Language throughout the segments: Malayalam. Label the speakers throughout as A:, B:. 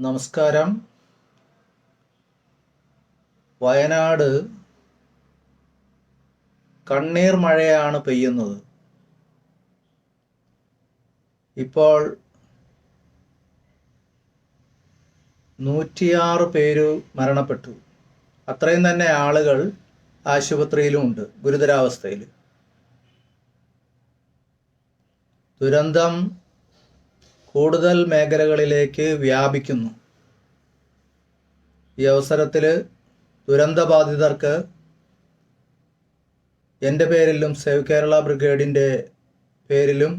A: നമസ്കാരം. വയനാട് കണ്ണീർ മഴയാണ് പെയ്യുന്നത്. ഇപ്പോൾ നൂറ്റിയാറ് പേര് മരണപ്പെട്ടു. അത്രയും തന്നെ ആളുകൾ ആശുപത്രിയിലും ഉണ്ട് ഗുരുതരാവസ്ഥയിൽ ദുരന്തം കൂടുതൽ മേഖലകളിലേക്ക് വ്യാപിക്കുന്നു. ഈ അവസരത്തിൽ ദുരന്തബാധിതർക്ക് എന്റെ പേരിലും സേവ് കേരള ബ്രിഗേഡിന്റെ പേരിലും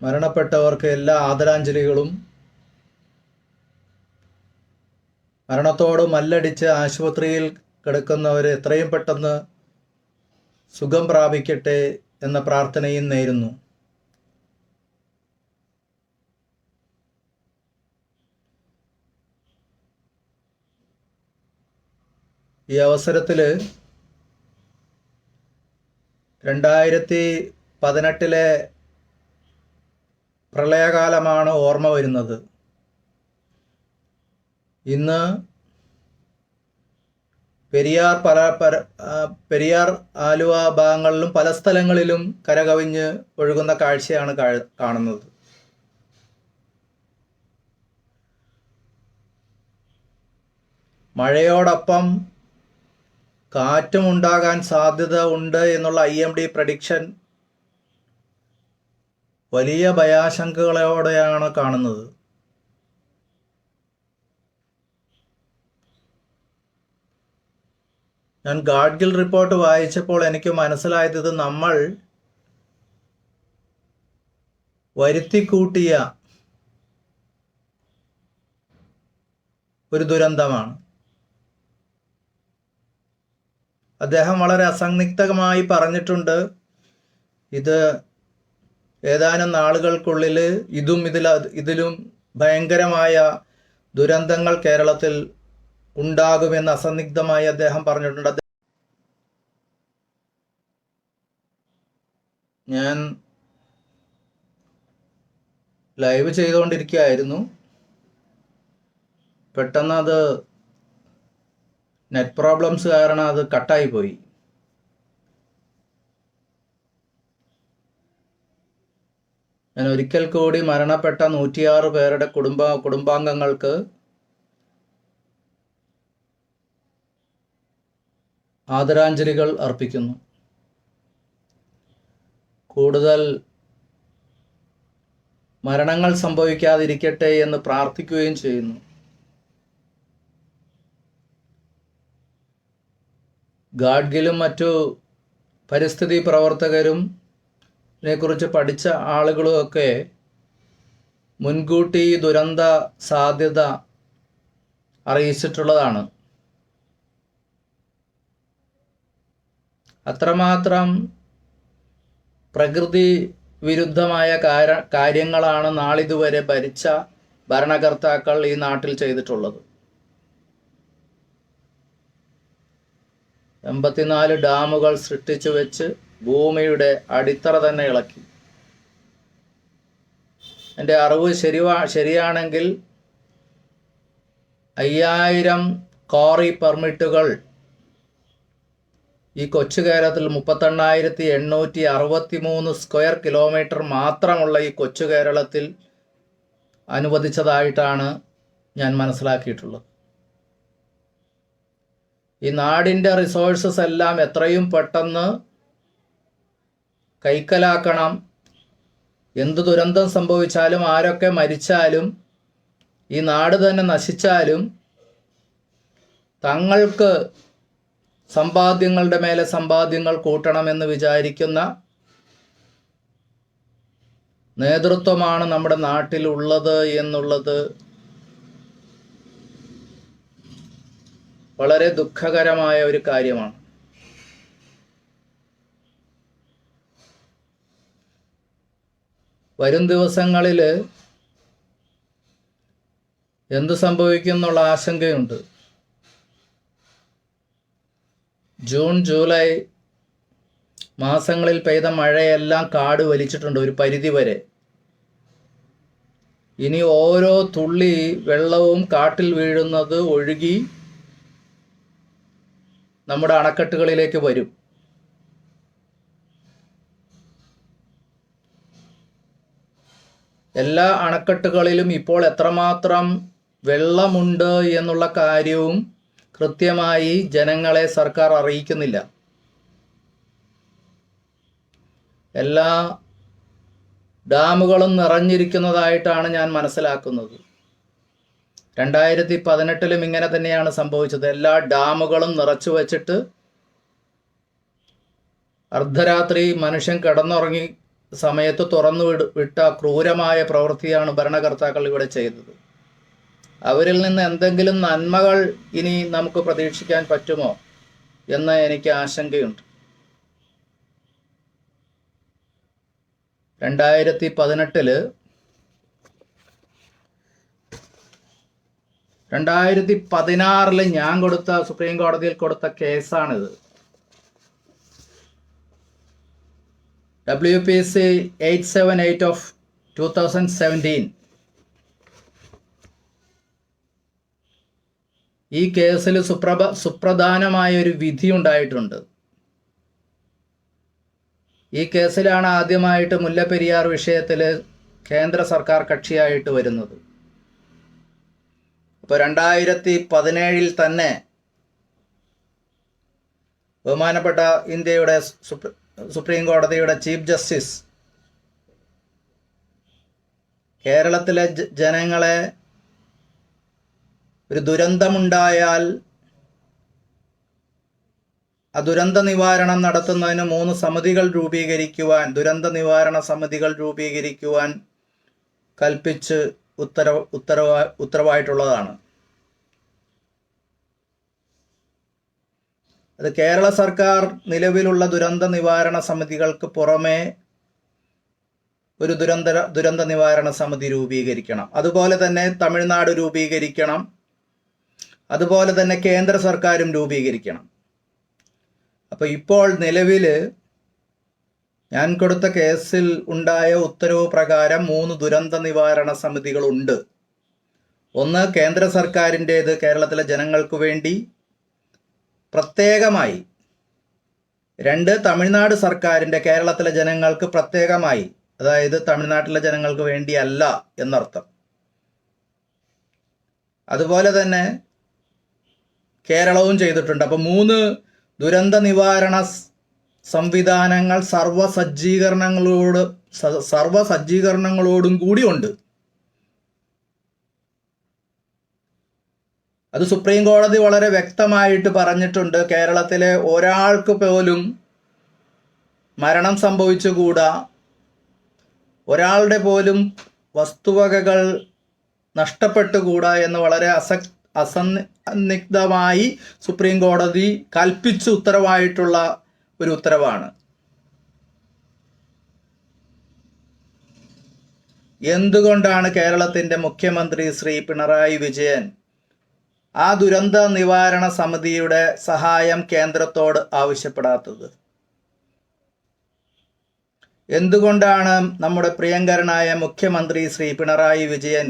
A: മരണപ്പെട്ടവർക്ക് എല്ലാ ആദരാഞ്ജലികളും മരണത്തോട് മല്ലടിച്ച് ആശുപത്രിയിൽ കിടക്കുന്നവർ എത്രയും പെട്ടെന്ന് സുഖം പ്രാപിക്കട്ടെ എന്ന പ്രാർത്ഥനയും നേരുന്നു. ഈ അവസരത്തിൽ രണ്ടായിരത്തി പതിനെട്ടിലെ പ്രളയകാലമാണ് ഓർമ്മ വരുന്നത്. ഇന്ന് പെരിയാർ പല പര പെരിയാർ ആലുവ ഭാഗങ്ങളിലും പല സ്ഥലങ്ങളിലും കരകവിഞ്ഞ് ഒഴുകുന്ന കാഴ്ചയാണ് കാണുന്നത്. മഴയോടൊപ്പം കാറ്റും ഉണ്ടാകാൻ സാധ്യത ഉണ്ട് എന്നുള്ള ഐ എം ഡി പ്രഡിക്ഷൻ വലിയ ഭയാശങ്കകളോടെയാണ് കാണുന്നത്. ഞാൻ ഗാഡ്ഗിൽ റിപ്പോർട്ട് വായിച്ചപ്പോൾ എനിക്ക് മനസ്സിലായത് ഇത് നമ്മൾ വരുത്തിക്കൂട്ടിയ ഒരു ദുരന്തമാണ്. അദ്ദേഹം വളരെ അസന്നിഗ്ധമായി പറഞ്ഞിട്ടുണ്ട് ഇത് ഏതാനും നാളുകൾക്കുള്ളിൽ ഇതും ഇതിലും ഭയങ്കരമായ ദുരന്തങ്ങൾ കേരളത്തിൽ ഉണ്ടാകുമെന്ന് അസന്നിഗ്ധമായി അദ്ദേഹം പറഞ്ഞിട്ടുണ്ട്. ഞാൻ ലൈവ് ചെയ്തുകൊണ്ടിരിക്കുകയായിരുന്നു. പെട്ടെന്ന് അത് നെറ്റ് പ്രോബ്ലംസ് കാരണം അത് കട്ടായി പോയി. ഞാൻ ഒരിക്കൽ കൂടി മരണപ്പെട്ട നൂറ്റിയാറ് പേരുടെ കുടുംബ കുടുംബാംഗങ്ങൾക്ക് ആദരാഞ്ജലികൾ അർപ്പിക്കുന്നു. കൂടുതൽ മരണങ്ങൾ സംഭവിക്കാതിരിക്കട്ടെ എന്ന് പ്രാർത്ഥിക്കുകയും ചെയ്യുന്നു. ഗാഡ്ഗിലും മറ്റു പരിസ്ഥിതി പ്രവർത്തകരും ഇതിനെക്കുറിച്ച് പഠിച്ച ആളുകളുമൊക്കെ മുൻകൂട്ടി ദുരന്ത സാധ്യത അറിയിച്ചിട്ടുള്ളതാണ്. അത്രമാത്രം പ്രകൃതി വിരുദ്ധമായ കാര കാര്യങ്ങളാണ് നാളിതുവരെ ഭരിച്ച ഭരണകർത്താക്കൾ ഈ നാട്ടിൽ ചെയ്തിട്ടുള്ളത്. എൺപത്തിനാല് ഡാമുകൾ സൃഷ്ടിച്ചു വെച്ച് ഭൂമിയുടെ അടിത്തറ തന്നെ ഇളക്കി. എന്റെ അറിവ് ശരിവാ ശരിയാണെങ്കിൽ അയ്യായിരം കോറി പെർമിറ്റുകൾ ഈ കൊച്ചു കേരളത്തിൽ മുപ്പത്തെണ്ണായിരത്തി എണ്ണൂറ്റി അറുപത്തി മൂന്ന് സ്ക്വയർ കിലോമീറ്റർ മാത്രമുള്ള ഈ കൊച്ചു കേരളത്തിൽ അനുവദിച്ചതായിട്ടാണ് ഞാൻ മനസ്സിലാക്കിയിട്ടുള്ളത്. ഈ നാടിന്റെ റിസോഴ്സസ് എല്ലാം എത്രയും പെട്ടെന്ന് കൈക്കലാക്കണം. എന്ത് ദുരന്തം സംഭവിച്ചാലും ആരൊക്കെ മരിച്ചാലും ഈ നാട് തന്നെ നശിച്ചാലും തങ്ങൾക്ക് സമ്പാദ്യങ്ങളുടെ മേലെ സമ്പാദ്യങ്ങൾ കൂട്ടണമെന്ന് വിചാരിക്കുന്ന നേതൃത്വമാണ് നമ്മുടെ നാട്ടിലുള്ളത് എന്നുള്ളത് വളരെ ദുഃഖകരമായ ഒരു കാര്യമാണ്. വരും ദിവസങ്ങളിൽ എന്ത് സംഭവിക്കും എന്നുള്ള ആശങ്കയുണ്ട്. ജൂൺ ജൂലൈ മാസങ്ങളിൽ പെയ്ത മഴയെല്ലാം കാട് വലിച്ചിട്ടുണ്ട് ഒരു പരിധി വരെ. ഇനി ഓരോ തുള്ളി വെള്ളവും കാട്ടിൽ വീഴുന്നത് ഒഴുകി നമ്മുടെ അണക്കെട്ടുകളിലേക്ക് വരും. എല്ലാ അണക്കെട്ടുകളിലും ഇപ്പോൾ എത്രമാത്രം വെള്ളമുണ്ട് എന്നുള്ള കാര്യവും കൃത്യമായി ജനങ്ങളെ സർക്കാർ അറിയിക്കുന്നില്ല. എല്ലാ ഡാമുകളും നിറഞ്ഞിരിക്കുന്നതായിട്ടാണ് ഞാൻ മനസ്സിലാക്കുന്നത്. രണ്ടായിരത്തി പതിനെട്ടിലും ഇങ്ങനെ തന്നെയാണ് സംഭവിച്ചത്. എല്ലാ ഡാമുകളും നിറച്ചു വച്ചിട്ട് അർദ്ധരാത്രി മനുഷ്യൻ കിടന്നുറങ്ങി സമയത്ത് തുറന്നു വിട്ട ക്രൂരമായ പ്രവൃത്തിയാണ് ഭരണകർത്താക്കൾ ഇവിടെ ചെയ്തത്. അവരിൽ നിന്ന് എന്തെങ്കിലും നന്മകൾ ഇനി നമുക്ക് പ്രതീക്ഷിക്കാൻ പറ്റുമോ എന്ന് എനിക്ക് ആശങ്കയുണ്ട്. രണ്ടായിരത്തി പതിനെട്ടിൽ രണ്ടായിരത്തി പതിനാറിൽ ഞാൻ കൊടുത്ത സുപ്രീം കോടതിയിൽ കൊടുത്ത കേസാണിത്. W P C eight seven eight of two thousand seventeen ഈ കേസിൽ സുപ്രഭ സുപ്രധാനമായ ഒരു വിധി ഉണ്ടായിട്ടുണ്ട്. ഈ കേസിലാണ് ആദ്യമായിട്ട് മുല്ലപ്പെരിയാർ വിഷയത്തിൽ കേന്ദ്ര സർക്കാർ കക്ഷിയായിട്ട് വരുന്നത്. അപ്പോൾ രണ്ടായിരത്തി പതിനേഴിൽ തന്നെ ബഹുമാനപ്പെട്ട ഇന്ത്യയുടെ സുപ്രീം കോടതിയുടെ ചീഫ് ജസ്റ്റിസ് കേരളത്തിലെ ജനങ്ങളെ ഒരു ദുരന്തമുണ്ടായാൽ ആ ദുരന്ത നിവാരണം നടത്തുന്നതിന് മൂന്ന് സമിതികൾ രൂപീകരിക്കുവാൻ ദുരന്ത നിവാരണ സമിതികൾ രൂപീകരിക്കുവാൻ കൽപ്പിച്ച് ഉത്തരവ് ഉത്തരവ ഉത്തരവായിട്ടുള്ളതാണ്. അത് കേരള സർക്കാർ നിലവിലുള്ള ദുരന്ത നിവാരണ സമിതികൾക്ക് പുറമേ ഒരു ദുരന്ത ദുരന്ത നിവാരണ സമിതി രൂപീകരിക്കണം. അതുപോലെ തന്നെ തമിഴ്നാട് രൂപീകരിക്കണം. അതുപോലെ തന്നെ കേന്ദ്ര സർക്കാരും രൂപീകരിക്കണം. അപ്പോൾ ഇപ്പോൾ നിലവിൽ ഞാൻ കൊടുത്ത കേസിൽ ഉണ്ടായ ഉത്തരവ് പ്രകാരം മൂന്ന് ദുരന്ത നിവാരണ സമിതികളുണ്ട്. ഒന്ന് കേന്ദ്ര സർക്കാരിന്റേത് കേരളത്തിലെ ജനങ്ങൾക്ക് വേണ്ടി. പ്രത്യേകമായി രണ്ട് തമിഴ്നാട് സർക്കാരിന്റെ കേരളത്തിലെ ജനങ്ങൾക്ക് പ്രത്യേകമായി അതായത് തമിഴ്നാട്ടിലെ ജനങ്ങൾക്ക് വേണ്ടിയല്ല എന്നർത്ഥം. അതുപോലെ തന്നെ കേരളവും ചെയ്തിട്ടുണ്ട്. അപ്പോൾ മൂന്ന് ദുരന്ത നിവാരണ സംവിധാനങ്ങൾ സർവ സജ്ജീകരണങ്ങളോട് സ- സർവ സജ്ജീകരണങ്ങളോടും കൂടി ഉണ്ട് അത് സുപ്രീം കോടതി വളരെ വ്യക്തമായിട്ട് പറഞ്ഞിട്ടുണ്ട്. കേരളത്തിലെ ഒരാൾക്ക് പോലും മരണം സംഭവിച്ചുകൂടാ. ഒരാളുടെ പോലും വസ്തുവകകൾ നഷ്ടപ്പെട്ടുകൂടാ എന്ന് വളരെ അസ അസന്നിഗ്ധമായി സുപ്രീം കോടതി കൽപ്പിച്ച ഉത്തരവായിട്ടുള്ള ഒരു ഉത്തരവാണ്. എന്തുകൊണ്ടാണ് കേരളത്തിന്റെ മുഖ്യമന്ത്രി ശ്രീ പിണറായി വിജയൻ ആ ദുരന്ത നിവാരണ സമിതിയുടെ സഹായം കേന്ദ്രത്തോട് ആവശ്യപ്പെടാത്തത്? എന്തുകൊണ്ടാണ് നമ്മുടെ പ്രിയങ്കരനായ മുഖ്യമന്ത്രി ശ്രീ പിണറായി വിജയൻ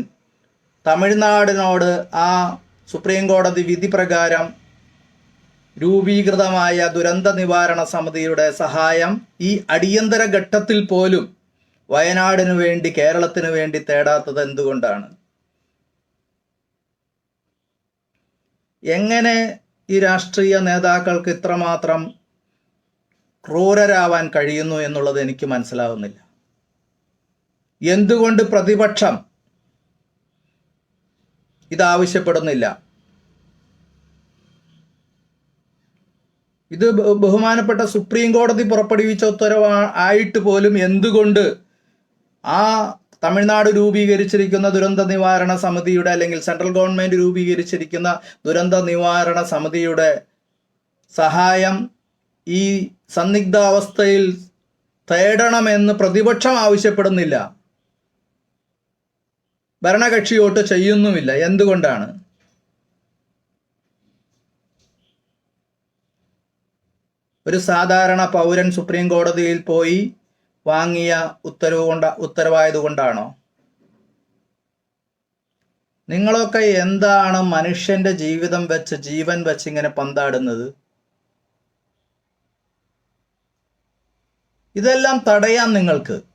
A: തമിഴ്നാടിനോട് ആ സുപ്രീം കോടതി വിധി പ്രകാരം രൂപീകൃതമായ ദുരന്ത നിവാരണ സമിതിയുടെ സഹായം ഈ അടിയന്തര ഘട്ടത്തിൽ പോലും വയനാടിനു വേണ്ടി കേരളത്തിനു വേണ്ടി തേടാത്തത് എന്തുകൊണ്ടാണ്? എങ്ങനെ ഈ രാഷ്ട്രീയ നേതാക്കൾക്ക് ഇത്രമാത്രം ക്രൂരരാവാൻ കഴിയുന്നു എന്നുള്ളത് എനിക്ക് മനസ്സിലാവുന്നില്ല. എന്തുകൊണ്ട് പ്രതിപക്ഷം ഇതാവശ്യപ്പെടുന്നില്ല. ഇത് ബഹുമാനപ്പെട്ട സുപ്രീം കോടതി പുറപ്പെടുവിച്ച ഉത്തരവ് ആയിട്ട് പോലും എന്തുകൊണ്ട് ആ തമിഴ്നാട് രൂപീകരിച്ചിരിക്കുന്ന ദുരന്ത നിവാരണ സമിതിയുടെ അല്ലെങ്കിൽ സെൻട്രൽ ഗവൺമെന്റ് രൂപീകരിച്ചിരിക്കുന്ന ദുരന്ത നിവാരണ സമിതിയുടെ സഹായം ഈ സന്നിഗ്ധാവസ്ഥയിൽ തേടണമെന്ന് പ്രതിപക്ഷം ആവശ്യപ്പെടുന്നില്ല. ഭരണകക്ഷിയോട്ട് ചെയ്യുന്നുമില്ല. എന്തുകൊണ്ടാണ്? ഒരു സാധാരണ പൗരൻ സുപ്രീം കോടതിയിൽ പോയി വാങ്ങിയ ഉത്തരവ് കൊണ്ട ഉത്തരവായതുകൊണ്ടാണോ നിങ്ങളൊക്കെ എന്താണ് മനുഷ്യന്റെ ജീവിതം വെച്ച് ജീവൻ വെച്ച് ഇങ്ങനെ പന്താടുന്നത്? ഇതെല്ലാം തടയാൻ നിങ്ങൾക്ക്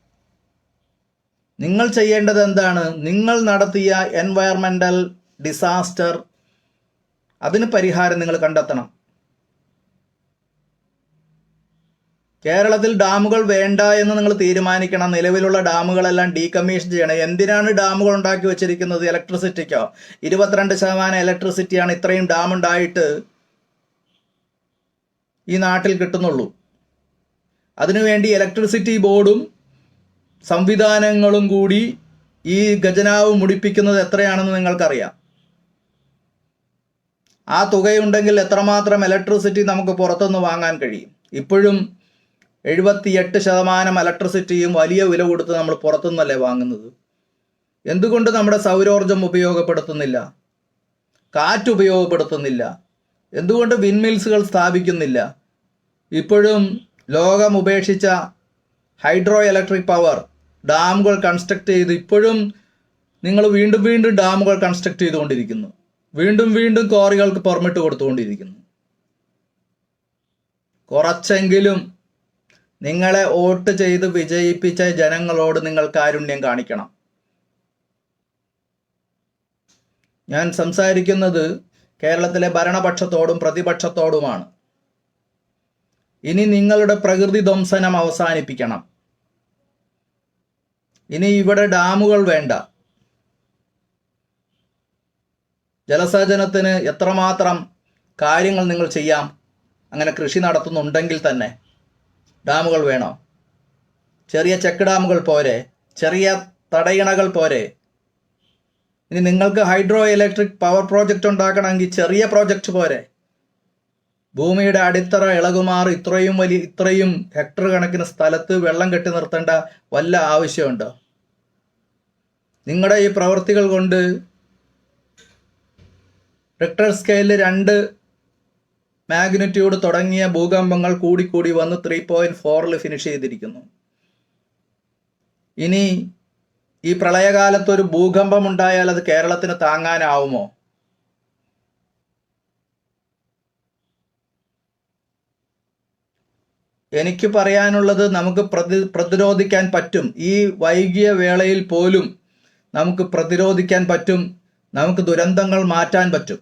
A: നിങ്ങൾ ചെയ്യേണ്ടത് എന്താണ്? നിങ്ങൾ നടത്തിയ എൻവയർമെന്റൽ ഡിസാസ്റ്റർ അതിന് പരിഹാരം നിങ്ങൾ കണ്ടെത്തണം. കേരളത്തിൽ ഡാമുകൾ വേണ്ട എന്ന് നിങ്ങൾ തീരുമാനിക്കണം. നിലവിലുള്ള ഡാമുകളെല്ലാം ഡീകമ്മീഷൻ ചെയ്യണം. എന്തിനാണ് ഡാമുകൾ ഉണ്ടാക്കി വെച്ചിരിക്കുന്നത്? ഇലക്ട്രിസിറ്റിക്കോ ഇരുപത്തിരണ്ട് ശതമാനം ഇലക്ട്രിസിറ്റിയാണ് ഇത്രയും ഡാം ഉണ്ടായിട്ട് ഈ നാട്ടിൽ കിട്ടുന്നുള്ളൂ. അതിനുവേണ്ടി ഇലക്ട്രിസിറ്റി ബോർഡും സംവിധാനങ്ങളും കൂടി ഈ ഖജനാവ് മുടിപ്പിക്കുന്നത് എത്രയാണെന്ന് നിങ്ങൾക്കറിയാം. ആ തുകയുണ്ടെങ്കിൽ എത്രമാത്രം ഇലക്ട്രിസിറ്റി നമുക്ക് പുറത്തുനിന്ന് വാങ്ങാൻ കഴിയും? ഇപ്പോഴും എഴുപത്തിയെട്ട് ശതമാനം ഇലക്ട്രിസിറ്റിയും വലിയ വില കൊടുത്ത് നമ്മൾ പുറത്തുനിന്നല്ലേ വാങ്ങുന്നത്? എന്തുകൊണ്ട് നമ്മുടെ സൗരോർജം ഉപയോഗപ്പെടുത്തുന്നില്ല? കാറ്റ് ഉപയോഗപ്പെടുത്തുന്നില്ല? എന്തുകൊണ്ട് വിൻമിൽസുകൾ സ്ഥാപിക്കുന്നില്ല? ഇപ്പോഴും ലോകം ഉപേക്ഷിച്ച ഹൈഡ്രോ ഇലക്ട്രിക് പവർ ഡാമുകൾ കൺസ്ട്രക്ട് ചെയ്ത് ഇപ്പോഴും നിങ്ങൾ വീണ്ടും വീണ്ടും ഡാമുകൾ കൺസ്ട്രക്ട് ചെയ്തുകൊണ്ടിരിക്കുന്നു. വീണ്ടും വീണ്ടും കോറികൾക്ക് പെർമിറ്റ് കൊടുത്തുകൊണ്ടിരിക്കുന്നു. കുറച്ചെങ്കിലും നിങ്ങളെ വോട്ട് ചെയ്ത് വിജയിപ്പിച്ച ജനങ്ങളോട് നിങ്ങൾ കാരുണ്യം കാണിക്കണം. ഞാൻ സംസാരിക്കുന്നത് കേരളത്തിലെ ഭരണപക്ഷത്തോടും പ്രതിപക്ഷത്തോടുമാണ്. ഇനി നിങ്ങളുടെ പ്രകൃതി ധ്വംസനം അവസാനിപ്പിക്കണം. ഇനി ഇവിടെ ഡാമുകൾ വേണ്ട. ജലസേചനത്തിന് എത്രമാത്രം കാര്യങ്ങൾ നിങ്ങൾ ചെയ്യാം അങ്ങനെ കൃഷി നടത്തുന്നുണ്ടെങ്കിൽ തന്നെ ഡാമുകൾ വേണോ. ചെറിയ ചെക്ക് ഡാമുകൾ പോരെ ചെറിയ തടയിണകൾ പോരെ. ഇനി നിങ്ങൾക്ക് ഹൈഡ്രോ ഇലക്ട്രിക് പവർ പ്രോജക്റ്റ് ഉണ്ടാക്കണമെങ്കിൽ ചെറിയ പ്രോജക്റ്റ് പോരെ. ഭൂമിയുടെ അടിത്തറ ഇളകുമാർ ഇത്രയും വലിയ ഇത്രയും ഹെക്ടർ കണക്കിന് സ്ഥലത്ത് വെള്ളം കെട്ടി നിർത്തേണ്ട വല്ല ആവശ്യമുണ്ടോ? നിങ്ങളുടെ ഈ പ്രവൃത്തികൾ കൊണ്ട് റിക്ടർ സ്കെയിലിൽ രണ്ട് മാഗ്നിറ്റ്യൂഡ് തുടങ്ങിയ ഭൂകമ്പങ്ങൾ കൂടി കൂടി വന്ന് ത്രീ പോയിന്റ് ഫോറിൽ ഫിനിഷ് ചെയ്തിരിക്കുന്നു. ഇനി ഈ പ്രളയകാലത്ത് ഒരു ഭൂകമ്പം ഉണ്ടായാൽ അത് കേരളത്തിന് താങ്ങാനാവുമോ? എനിക്ക് പറയാനുള്ളത് നമുക്ക് പ്രതി പ്രതിരോധിക്കാൻ പറ്റും. ഈ വൈകിയ വേളയിൽ പോലും നമുക്ക് പ്രതിരോധിക്കാൻ പറ്റും. നമുക്ക് ദുരന്തങ്ങൾ മാറ്റാൻ പറ്റും.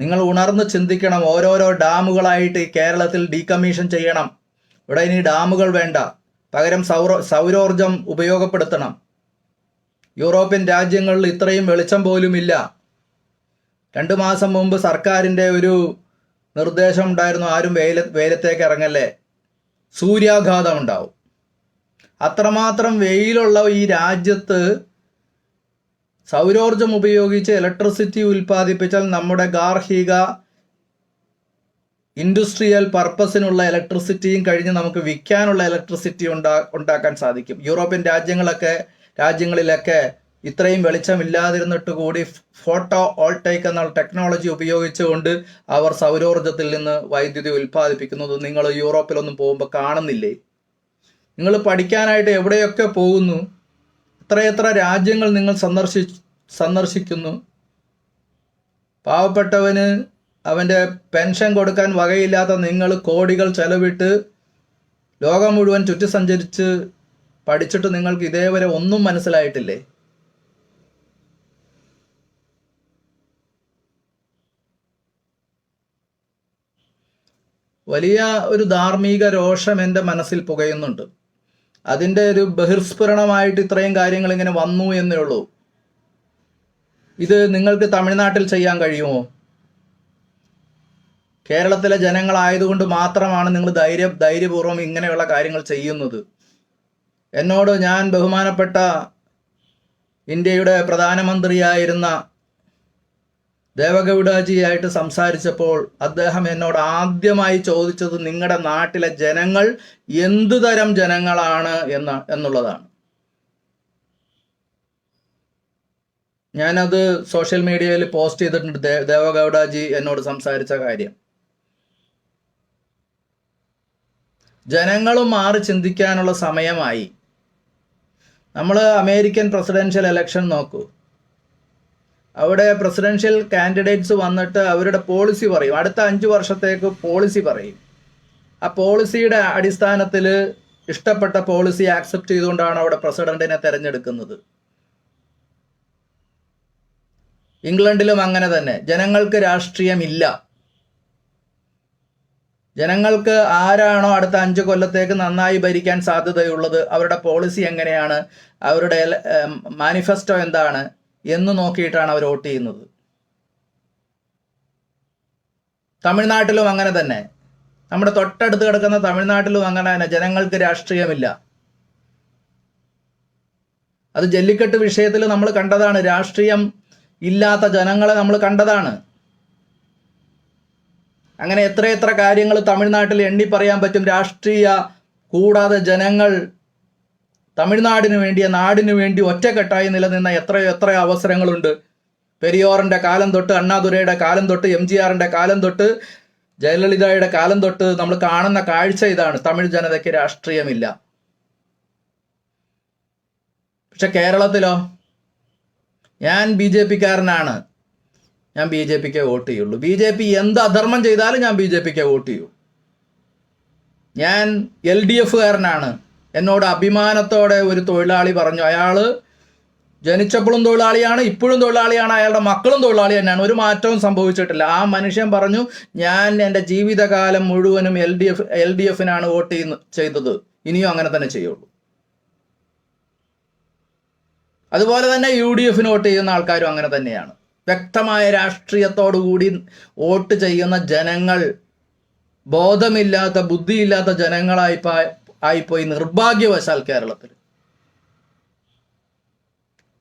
A: നിങ്ങൾ ഉണർന്ന് ചിന്തിക്കണം. ഓരോരോ ഡാമുകളായിട്ട് കേരളത്തിൽ ഡീകമ്മീഷൻ ചെയ്യണം. ഇവിടെ ഇനി ഡാമുകൾ വേണ്ട. പകരം സൗര സൗരോർജം ഉപയോഗപ്പെടുത്തണം. യൂറോപ്യൻ രാജ്യങ്ങളിൽ ഇത്രയും വെളിച്ചം പോലുമില്ല. രണ്ടു മാസം മുമ്പ് സർക്കാരിന്റെ ഒരു നിർദ്ദേശം ഉണ്ടായിരുന്നു ആരും വെയില വെയിലത്തേക്ക് ഇറങ്ങല്ലേ? സൂര്യാഘാതം ഉണ്ടാവും അത്രമാത്രം വെയിലുള്ള ഈ രാജ്യത്ത് സൗരോർജം ഉപയോഗിച്ച് ഇലക്ട്രിസിറ്റി ഉൽപ്പാദിപ്പിച്ചാൽ നമ്മുടെ ഗാർഹിക ഇൻഡസ്ട്രിയൽ പർപ്പസിനുള്ള ഇലക്ട്രിസിറ്റിയും കഴിഞ്ഞ് നമുക്ക് വിൽക്കാനുള്ള ഇലക്ട്രിസിറ്റി ഉണ്ടാ ഉണ്ടാക്കാൻ സാധിക്കും. യൂറോപ്യൻ രാജ്യങ്ങളൊക്കെ രാജ്യങ്ങളിലൊക്കെ ഇത്രയും വെളിച്ചമില്ലാതിരുന്നിട്ട് കൂടി ഫോട്ടോ ഓൾട്ടേക്ക് എന്ന ടെക്നോളജി ഉപയോഗിച്ചുകൊണ്ട് അവർ സൗരോർജത്തിൽ നിന്ന് വൈദ്യുതി ഉൽപ്പാദിപ്പിക്കുന്നത് നിങ്ങൾ യൂറോപ്പിലൊന്നും പോകുമ്പോൾ കാണുന്നില്ലേ? നിങ്ങൾ പഠിക്കാനായിട്ട് എവിടെയൊക്കെ പോകുന്നു? എത്രയെത്ര രാജ്യങ്ങൾ നിങ്ങൾ സന്ദർശി സന്ദർശിക്കുന്നു? പാവപ്പെട്ടവന് അവന്റെ പെൻഷൻ കൊടുക്കാൻ വകയില്ലാത്ത നിങ്ങൾ കോടികൾ ചെലവിട്ട് ലോകം മുഴുവൻ ചുറ്റി സഞ്ചരിച്ച് പഠിച്ചിട്ട് നിങ്ങൾക്ക് ഇതേവരെ ഒന്നും മനസ്സിലായിട്ടില്ലേ? വലിയ ഒരു ധാർമ്മിക രോഷം എന്റെ മനസ്സിൽ പുകയുന്നുണ്ട്. അതിന്റെ ഒരു ബഹിർസ്ഫുരണമായിട്ട് ഇത്രയും കാര്യങ്ങൾ ഇങ്ങനെ വന്നു എന്നേ ഉള്ളൂ. ഇത് നിങ്ങൾക്ക് തമിഴ്നാട്ടിൽ ചെയ്യാൻ കഴിയുമോ? കേരളത്തിലെ ജനങ്ങളായതുകൊണ്ട് മാത്രമാണ് നിങ്ങൾ ധൈര്യ ധൈര്യപൂർവം ഇങ്ങനെയുള്ള കാര്യങ്ങൾ ചെയ്യുന്നത്. എന്നോട് ഞാൻ ബഹുമാനപ്പെട്ട ഇന്ത്യയുടെ പ്രധാനമന്ത്രിയായിരുന്ന ദേവഗൗഡാജിയായിട്ട് സംസാരിച്ചപ്പോൾ അദ്ദേഹം എന്നോട് ആദ്യമായി ചോദിച്ചത് നിങ്ങളുടെ നാട്ടിലെ ജനങ്ങൾ എന്തു തരം ജനങ്ങളാണ് എന്ന എന്നുള്ളതാണ്. ഞാനത് സോഷ്യൽ മീഡിയയിൽ പോസ്റ്റ് ചെയ്തിട്ടുണ്ട് ദേവഗൗഡാജി എന്നോട് സംസാരിച്ച കാര്യം. ജനങ്ങളും മാറി ചിന്തിക്കാനുള്ള സമയമായി. നമ്മൾ അമേരിക്കൻ പ്രസിഡൻഷ്യൽ ഇലക്ഷൻ നോക്കൂ. അവിടെ പ്രസിഡൻഷ്യൽ കാൻഡിഡേറ്റ്സ് വന്നിട്ട് അവരുടെ പോളിസി പറയും. അടുത്ത അഞ്ച് വർഷത്തേക്ക് പോളിസി പറയും. ആ പോളിസിയുടെ അടിസ്ഥാനത്തിൽ ഇഷ്ടപ്പെട്ട പോളിസി ആക്സെപ്റ്റ് ചെയ്തുകൊണ്ടാണ് അവിടെ പ്രസിഡന്റിനെ തെരഞ്ഞെടുക്കുന്നത്. ഇംഗ്ലണ്ടിലും അങ്ങനെ തന്നെ. ജനങ്ങൾക്ക് രാഷ്ട്രീയമില്ല. ജനങ്ങൾക്ക് ആരാണോ അടുത്ത അഞ്ച് കൊല്ലത്തേക്ക് നന്നായി ഭരിക്കാൻ സാധ്യതയുള്ളത് അവരുടെ പോളിസി എങ്ങനെയാണ്? അവരുടെ മാനിഫെസ്റ്റോ എന്താണ്? എന്ന് നോക്കിയിട്ടാണ് അവർ വോട്ട് ചെയ്യുന്നത്. തമിഴ്നാട്ടിലും അങ്ങനെ തന്നെ. നമ്മുടെ തൊട്ടടുത്ത് കിടക്കുന്ന തമിഴ്നാട്ടിലും അങ്ങനെ തന്നെ. ജനങ്ങൾക്ക് രാഷ്ട്രീയമില്ല. അത് ജല്ലിക്കെട്ട് വിഷയത്തിൽ നമ്മൾ കണ്ടതാണ്. രാഷ്ട്രീയം ഇല്ലാത്ത ജനങ്ങളെ നമ്മൾ കണ്ടതാണ്. അങ്ങനെ എത്ര എത്ര കാര്യങ്ങൾ തമിഴ്നാട്ടിൽ എണ്ണി പറയാൻ പറ്റും. രാഷ്ട്രീയ കൂടാതെ ജനങ്ങൾ തമിഴ്നാടിന് വേണ്ടിയ നാടിന് വേണ്ടി ഒറ്റക്കെട്ടായി നിലനിന്ന എത്രയോ എത്രയോ അവസരങ്ങളുണ്ട്. പെരിയോറിന്റെ കാലം തൊട്ട് അണ്ണാദുരയുടെ കാലം തൊട്ട് എം ജി ആറിന്റെ കാലം തൊട്ട് ജയലളിതയുടെ കാലം തൊട്ട് നമ്മൾ കാണുന്ന കാഴ്ച ഇതാണ്. തമിഴ് ജനതയ്ക്ക് രാഷ്ട്രീയമില്ല. പക്ഷെ കേരളത്തിലോ ഞാൻ ബി ജെ പിക്കാരനാണ്. ഞാൻ ബി ജെ പിക്ക് വോട്ട് ചെയ്യുള്ളൂ. ബി ജെ പി എന്ത് അധർമ്മം ചെയ്താലും ഞാൻ ബി ജെ പിക്ക് വോട്ട് ചെയ്യൂ. ഞാൻ എൽ ഡി എഫുകാരനാണ്. എന്നോട് അഭിമാനത്തോടെ ഒരു തൊഴിലാളി പറഞ്ഞു. അയാൾ ജനിച്ചപ്പോഴും തൊഴിലാളിയാണ് ഇപ്പോഴും തൊഴിലാളിയാണ് അയാളുടെ മക്കളും തൊഴിലാളി തന്നെയാണ്. ഒരു മാറ്റവും സംഭവിച്ചിട്ടില്ല. ആ മനുഷ്യൻ പറഞ്ഞു ഞാൻ എന്റെ ജീവിതകാലം മുഴുവനും L D F L D എഫിനാണ് vote ചെയ്യുന്ന ചെയ്തത്. ഇനിയും അങ്ങനെ തന്നെ ചെയ്യുള്ളൂ. അതുപോലെ തന്നെ യു ഡി എഫിന് വോട്ട് ചെയ്യുന്ന ആൾക്കാരും അങ്ങനെ തന്നെയാണ്. വ്യക്തമായ രാഷ്ട്രീയത്തോടു കൂടി വോട്ട് ചെയ്യുന്ന ജനങ്ങൾ ബോധമില്ലാത്ത ബുദ്ധിയില്ലാത്ത ജനങ്ങളായി ആയിപ്പോയി നിർഭാഗ്യവശാൽ കേരളത്തിൽ.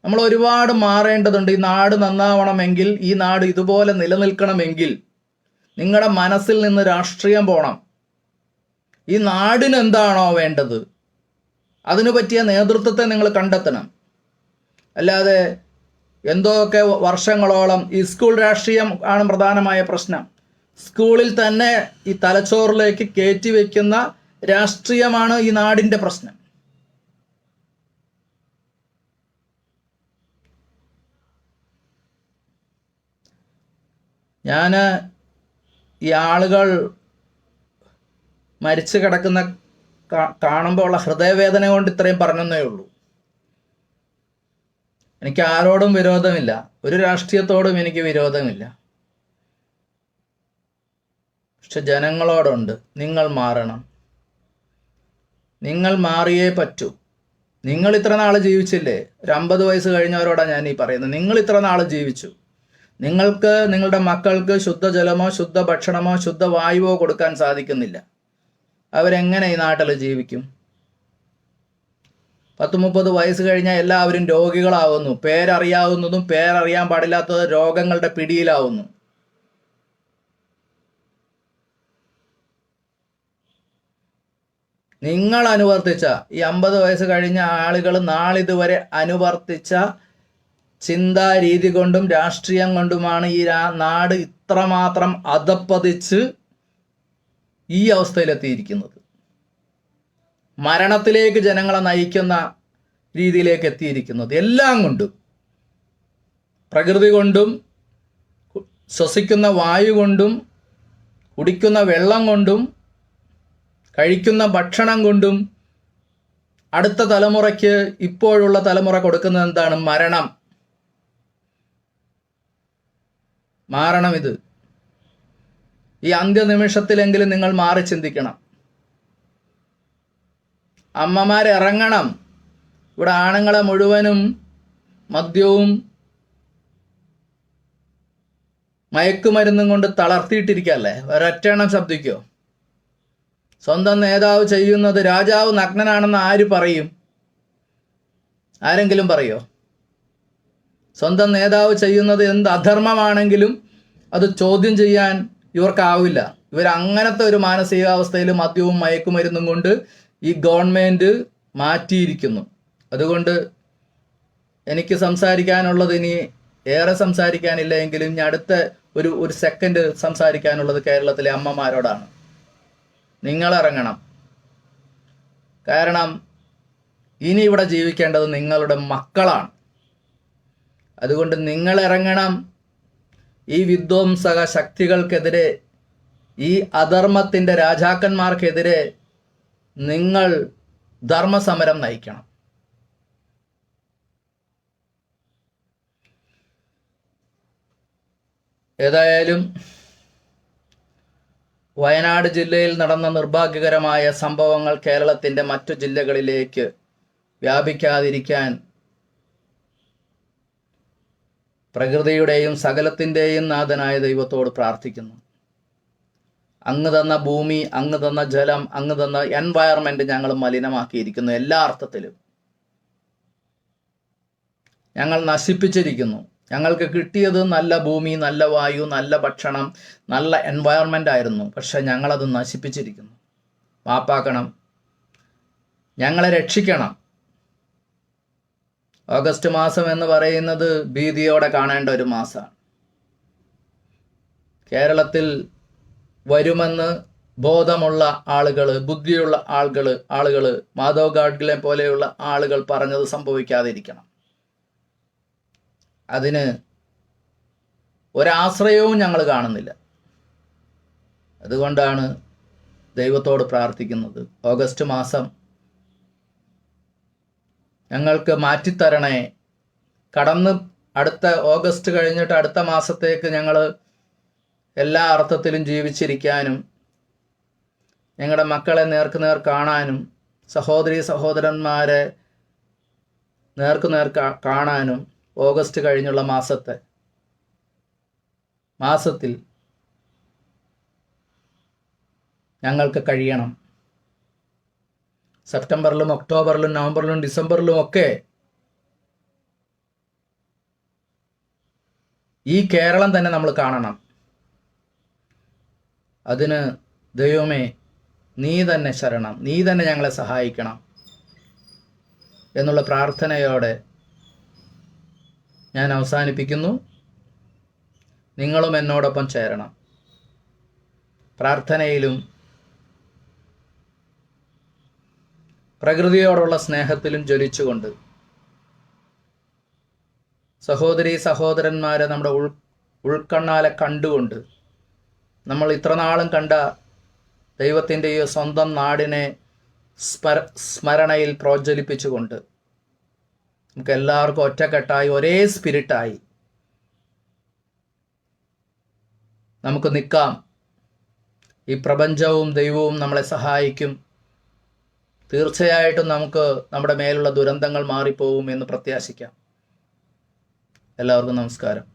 A: നമ്മൾ ഒരുപാട് മാറേണ്ടതുണ്ട്. ഈ നാട് നന്നാവണമെങ്കിൽ ഈ നാട് ഇതുപോലെ നിലനിൽക്കണമെങ്കിൽ നിങ്ങളുടെ മനസ്സിൽ നിന്ന് രാഷ്ട്രീയം പോണം. ഈ നാടിന് എന്താണോ വേണ്ടത്? അതിനു പറ്റിയ നേതൃത്വത്തെ നിങ്ങൾ കണ്ടെത്തണം. അല്ലാതെ എന്തൊക്കെ വർഷങ്ങളോളം ഈ സ്കൂൾ രാഷ്ട്രീയം ആണ് പ്രധാനമായ പ്രശ്നം. സ്കൂളിൽ തന്നെ ഈ തലച്ചോറിലേക്ക് കയറ്റി വയ്ക്കുന്ന രാഷ്ട്രീയമാണ് ഈ നാടിന്റെ പ്രശ്നം. ഞാൻ ഈ ആളുകൾ മരിച്ചു കിടക്കുന്ന കാണുമ്പോൾ ഉള്ള ഹൃദയവേദന കൊണ്ട് ഇത്രയും പറഞ്ഞെന്നേ ഉള്ളൂ. എനിക്ക് ആരോടും വിരോധമില്ല. ഒരു രാഷ്ട്രീയത്തോടും എനിക്ക് വിരോധമില്ല. പക്ഷെ ജനങ്ങളോടുണ്ട്. നിങ്ങൾ മാറണം. നിങ്ങൾ മാറിയേ പറ്റൂ. നിങ്ങൾ ഇത്ര നാൾ ജീവിച്ചില്ലേ? ഒരു അമ്പത് വയസ്സ് കഴിഞ്ഞവരോടാണ് ഞാൻ ഈ പറയുന്നത്. നിങ്ങൾ ഇത്ര നാൾ ജീവിച്ചു. നിങ്ങൾക്ക് നിങ്ങളുടെ മക്കൾക്ക് ശുദ്ധജലമോ ശുദ്ധ ഭക്ഷണമോ ശുദ്ധ വായുവോ കൊടുക്കാൻ സാധിക്കുന്നില്ല. അവരെങ്ങനെ ഈ നാട്ടിൽ ജീവിക്കും? പത്ത് മുപ്പത് വയസ്സ് കഴിഞ്ഞാൽ എല്ലാവരും രോഗികളാവുന്നു. പേരറിയാവുന്നതും പേരറിയാൻ പാടില്ലാത്തത് രോഗങ്ങളുടെ പിടിയിലാവുന്നു. നിങ്ങൾ അനുവർത്തിച്ച ഈ അമ്പത് വയസ്സ് കഴിഞ്ഞ ആളുകൾ നാളിതുവരെ അനുവർത്തിച്ച ചിന്താ രീതി കൊണ്ടും രാഷ്ട്രീയം കൊണ്ടുമാണ് ഈ നാട് ഇത്രമാത്രം അധപ്പതിച്ച് ഈ അവസ്ഥയിലെത്തിയിരിക്കുന്നത്. മരണത്തിലേക്ക് ജനങ്ങളെ നയിക്കുന്ന രീതിയിലേക്ക് എത്തിയിരിക്കുന്നത്. എല്ലാം കൊണ്ടും പ്രകൃതി കൊണ്ടും ശ്വസിക്കുന്ന വായു കൊണ്ടും കുടിക്കുന്ന വെള്ളം കൊണ്ടും കഴിക്കുന്ന ഭക്ഷണം കൊണ്ടും അടുത്ത തലമുറയ്ക്ക് ഇപ്പോഴുള്ള തലമുറ കൊടുക്കുന്നത് എന്താണ്? മരണം. മാറണം ഇത്. ഈ അന്ത്യനിമിഷത്തിലെങ്കിലും നിങ്ങൾ മാറി ചിന്തിക്കണം. അമ്മമാരിറങ്ങണം ഇവിടെ ആണുങ്ങളെ മുഴുവനും മദ്യവും മയക്കുമരുന്നും കൊണ്ട് തളർത്തിയിട്ടിരിക്കല്ലേ ഒരൊറ്റെണ്ണം ശബ്ദിക്കോ? സ്വന്തം നേതാവ് ചെയ്യുന്നത് രാജാവ് നഗ്നനാണെന്ന് ആര് പറയും? ആരെങ്കിലും പറയോ? സ്വന്തം നേതാവ് ചെയ്യുന്നത് എന്ത് അധർമ്മമാണെങ്കിലും അത് ചോദ്യം ചെയ്യാൻ ഇവർക്കാവില്ല. ഇവർ അങ്ങനത്തെ ഒരു മാനസികാവസ്ഥയിൽ മദ്യവും മയക്കുമരുന്നും കൊണ്ട് ഈ ഗവൺമെന്റ് മാറ്റിയിരിക്കുന്നു. അതുകൊണ്ട് എനിക്ക് സംസാരിക്കാനുള്ളത് ഇനി ഏറെ സംസാരിക്കാനില്ല എങ്കിലും ഇനി അടുത്ത ഒരു ഒരു സെക്കൻഡ് സംസാരിക്കാനുള്ളത് കേരളത്തിലെ അമ്മമാരോടാണ്. നിങ്ങൾ ഇറങ്ങണം കാരണം ഇനി ഇവിടെ ജീവിക്കേണ്ടത് നിങ്ങളുടെ മക്കളാണ്. അതുകൊണ്ട് നിങ്ങൾ ഇറങ്ങണം ഈ വിധ്വംസക ശക്തികൾക്കെതിരെ ഈ അധർമ്മത്തിന്റെ രാജാക്കന്മാർക്കെതിരെ നിങ്ങൾ ധർമ്മസമരം നയിക്കണം. ഏതായാലും വയനാട് ജില്ലയിൽ നടന്ന നിർഭാഗ്യകരമായ സംഭവങ്ങൾ കേരളത്തിന്റെ മറ്റു ജില്ലകളിലേക്ക് വ്യാപിക്കാതിരിക്കാൻ പ്രകൃതിയുടെയും സകലത്തിന്റെയും നാഥനായ ദൈവത്തോട് പ്രാർത്ഥിക്കുന്നു. അങ്ങ് തന്ന ഭൂമി അങ്ങ് തന്ന ജലം അങ്ങ് തന്ന എൻവയറമെന്റ് ഞങ്ങൾ മലിനമാക്കിയിരിക്കുന്നു എല്ലാ അർത്ഥത്തിലും. ഞങ്ങൾ നശിപ്പിച്ചിരിക്കുന്നു. ഞങ്ങൾക്ക് കിട്ടിയത് നല്ല ഭൂമി നല്ല വായു നല്ല ഭക്ഷണം നല്ല എൻവയോൺമെന്റ് ആയിരുന്നു. പക്ഷെ ഞങ്ങളത് നശിപ്പിച്ചിരിക്കുന്നു. മാപ്പാക്കണം. ഞങ്ങളെ രക്ഷിക്കണം. ഓഗസ്റ്റ് മാസം എന്ന് പറയുന്നത് ഭീതിയോടെ കാണേണ്ട ഒരു മാസമാണ് കേരളത്തിൽ വരുമെന്ന് ബോധമുള്ള ആളുകൾ ബുദ്ധിയുള്ള ആളുകൾ ആളുകൾ മാധവ് ഗാഡ്ഗിലെ പോലെയുള്ള ആളുകൾ പറഞ്ഞത് സംഭവിക്കാതിരിക്കണം. അതിന് ഒരാശ്രയവും ഞങ്ങൾ കാണുന്നില്ല. അതുകൊണ്ടാണ് ദൈവത്തോട് പ്രാർത്ഥിക്കുന്നത്. ഓഗസ്റ്റ് മാസം ഞങ്ങൾക്ക് മാറ്റിത്തരണേ. കടന്ന് അടുത്ത ഓഗസ്റ്റ് കഴിഞ്ഞിട്ട് അടുത്ത മാസത്തേക്ക് ഞങ്ങൾ എല്ലാ അർത്ഥത്തിലും ജീവിച്ചിരിക്കാനും ഞങ്ങളുടെ മക്കളെ നേർക്ക് നേർ കാണാനും സഹോദരി സഹോദരന്മാരെ നേർക്ക് നേർ കാണാനും ഓഗസ്റ്റ് കഴിഞ്ഞുള്ള മാസത്തെ മാസത്തിൽ ഞങ്ങൾക്ക് കഴിയണം. സെപ്റ്റംബറിലും ഒക്ടോബറിലും നവംബറിലും ഡിസംബറിലും ഒക്കെ ഈ കേരളം തന്നെ നമ്മൾ കാണണം. അതിന് ദൈവമേ നീ തന്നെ ശരണം. നീ തന്നെ ഞങ്ങളെ സഹായിക്കണം എന്നുള്ള പ്രാർത്ഥനയോടെ ഞാൻ അവസാനിപ്പിക്കുന്നു. നിങ്ങളും എന്നോടൊപ്പം ചേരണം. പ്രാർത്ഥനയിലും പ്രകൃതിയോടുള്ള സ്നേഹത്തിലും ജ്വലിച്ചുകൊണ്ട്. സഹോദരി സഹോദരന്മാരെ നമ്മുടെ ഉൾ ഉൾക്കണ്ണാലെ കണ്ടുകൊണ്ട് നമ്മൾ ഇത്രനാളും കണ്ട ദൈവത്തിന്റെ ഈ സ്വന്തം നാടിനെ സ്മര സ്മരണയിൽ പ്രോജ്വലിപ്പിച്ചുകൊണ്ട് നമുക്ക് എല്ലാവർക്കും ഒറ്റക്കെട്ടായി ഒരേ സ്പിരിറ്റായി നമുക്ക് നിൽക്കാം. ഈ പ്രപഞ്ചവും ദൈവവും നമ്മളെ സഹായിക്കും. തീർച്ചയായിട്ടും നമുക്ക് നമ്മുടെ മേലുള്ള ദുരന്തങ്ങൾ മാറിപ്പോകും എന്ന് പ്രത്യാശിക്കാം. എല്ലാവർക്കും നമസ്കാരം.